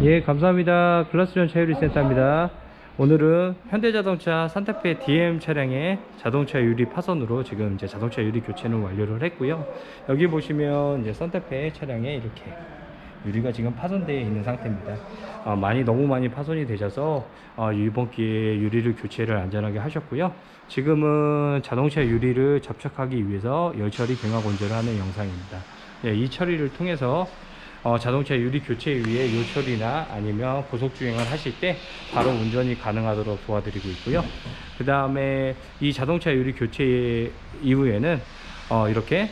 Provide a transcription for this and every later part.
예, 감사합니다. 글라스전 차유리 센터입니다. 오늘은 현대자동차 산타페 DM 차량의 자동차 유리 파손으로 지금 이제 자동차 유리 교체는 완료를 했고요. 여기 보시면 이제 산타페 차량에 이렇게 유리가 지금 파손되어 있는 상태입니다. 어, 많이 너무 많이 파손이 되셔서 어, 이번 기회에 유리를 교체를 안전하게 하셨고요. 지금은 자동차 유리를 접촉하기 위해서 열처리 경화 건조를 하는 영상입니다. 예, 이 처리를 통해서 어, 자동차 유리 교체 위에 요철이나 아니면 고속 주행을 하실 때 바로 운전이 가능하도록 도와드리고 있고요. 그 다음에 이 자동차 유리 교체 이후에는 어, 이렇게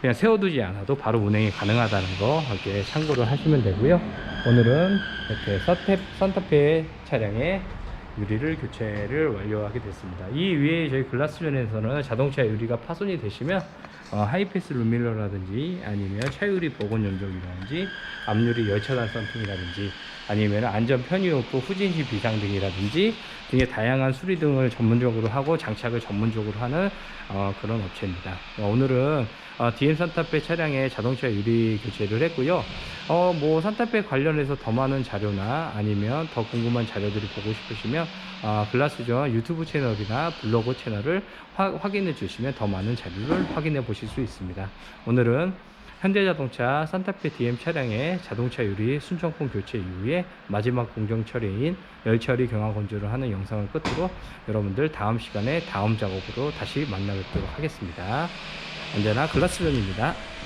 그냥 세워두지 않아도 바로 운행이 가능하다는 거 이렇게 참고를 하시면 되고요. 오늘은 이렇게 선태, 선타페 차량의 유리를 교체를 완료하게 됐습니다. 이 위에 저희 글라스전에서는 자동차 유리가 파손이 되시면 어, 하이패스 루밀러라든지 아니면 차유리 복원 연적이라든지 앞유리 열차단 썬팅이라든지 아니면 안전 편의용품 후진시 비상 등이라든지 등의 다양한 수리 등을 전문적으로 하고 장착을 전문적으로 하는 어, 그런 업체입니다. 어, 오늘은 어, DM 산타페 차량의 자동차 유리 교체를 했고요. 어, 뭐 산타페 관련해서 더 많은 자료나 아니면 더 궁금한 자료들이 보고 싶으시면 어, 글라스전 유튜브 채널이나 블로그 채널을 화- 확인해 주시면 더 많은 자료를 확인해 보실 수 있습니다. 오늘은 현대자동차 산타페 DM 차량의 자동차 유리 순정품 교체 이후에 마지막 공정 처리인 열처리 경화 건조를 하는 영상을 끝으로 여러분들 다음 시간에 다음 작업으로 다시 만나 뵙도록 하겠습니다. 언제나 글라스전입니다.